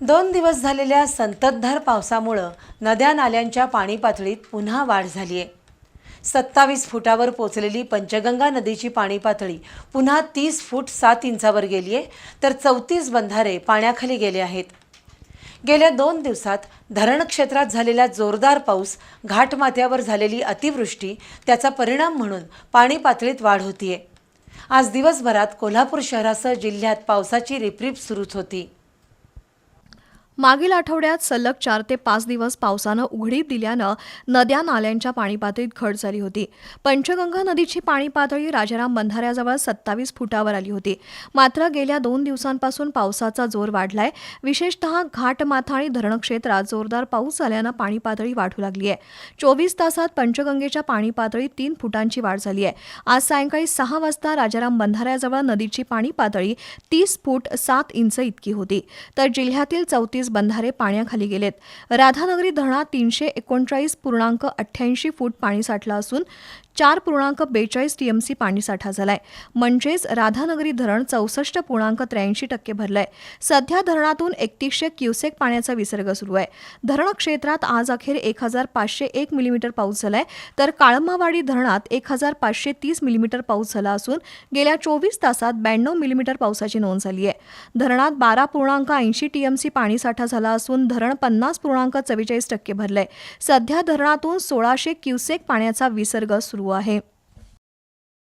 दोन दिवस झालेल्या संततधार पावसामुळं नद्या नाल्यांच्या पाणी पातळीत पुन्हा वाढ झाली आहे सत्तावीस फुटावर पोचलेली पंचगंगा नदीची पाणी पातळी पुन्हा तीस फूट सात इंचावर गेली आहे तर चौतीस बंधारे पाण्याखाली गेले आहेत. गेल्या दोन दिवसात धरण क्षेत्रात झालेला जोरदार पाऊस घाटमाथ्यावर झालेली अतिवृष्टी त्याचा परिणाम म्हणून पाणी पातळीत वाढ होतीये. आज दिवसभरात कोल्हापूर शहरासह जिल्ह्यात पावसाची रिपरिप सुरूच होती. मागील आठवड्यात सलग चार ते पाच दिवस पावसानं उघडीप दिल्यानं नद्या नाल्यांच्या पाणी पातळीत घट झाली होती. पंचगंगा नदीची पाणी पातळी राजाराम बंधाऱ्याजवळ सत्तावीस फुटावर आली होती. मात्र गेल्या दोन दिवसांपासून पावसाचा जोर वाढलाय. विशेषतः घाटमाथा आणि धरण क्षेत्रात जोरदार पाऊस झाल्यानं पाणी पातळी वाढू लागली आहे चोवीस तासात पंचगंगेच्या पाणी पातळीत तीन फुटांची वाढ झाली आहे आज सायंकाळी सहा वाजता राजाराम बंधाऱ्याजवळ नदीची पाणी पातळी तीस फूट सात इंच इतकी होती. तर जिल्ह्यातील चौतीस बंधारे पाण्याखाली गेलेत. राधानगरी धरणात तीनशे एकोणचाळीस पूर्णांक अठ्ठ्याऐंशी फूट पाणी साठलं असून चार पूर्णांक बेचाळीस टीएमसी पाणीसाठा झालाय. म्हणजेच राधानगरी धरण चौसष्ट पूर्णांक त्र्याऐंशी टक्के भरलंय. सध्या धरणातून एकतीसशे क्युसेक पाण्याचा विसर्ग सुरू आहे. धरण क्षेत्रात आज अखेर एक हजार पाचशे एक मिलीमीटर पाऊस झालाय. तर काळमावाडी धरणात एक हजार पाचशे तीस मिलीमीटर पाऊस झाला असून गेल्या चोवीस तासात ब्याण्णव मिलीमीटर पावसाची नोंद झाली आहे. धरणात बारा पूर्णांक ऐंशी टीएमसी पाणीसाठा झाला असून धरण पन्नास पूर्णांक चव्वेचाळीस टक्के भरलंय. सध्या धरणातून सोळाशे क्युसेक पाण्याचा विसर्ग सुरू आहे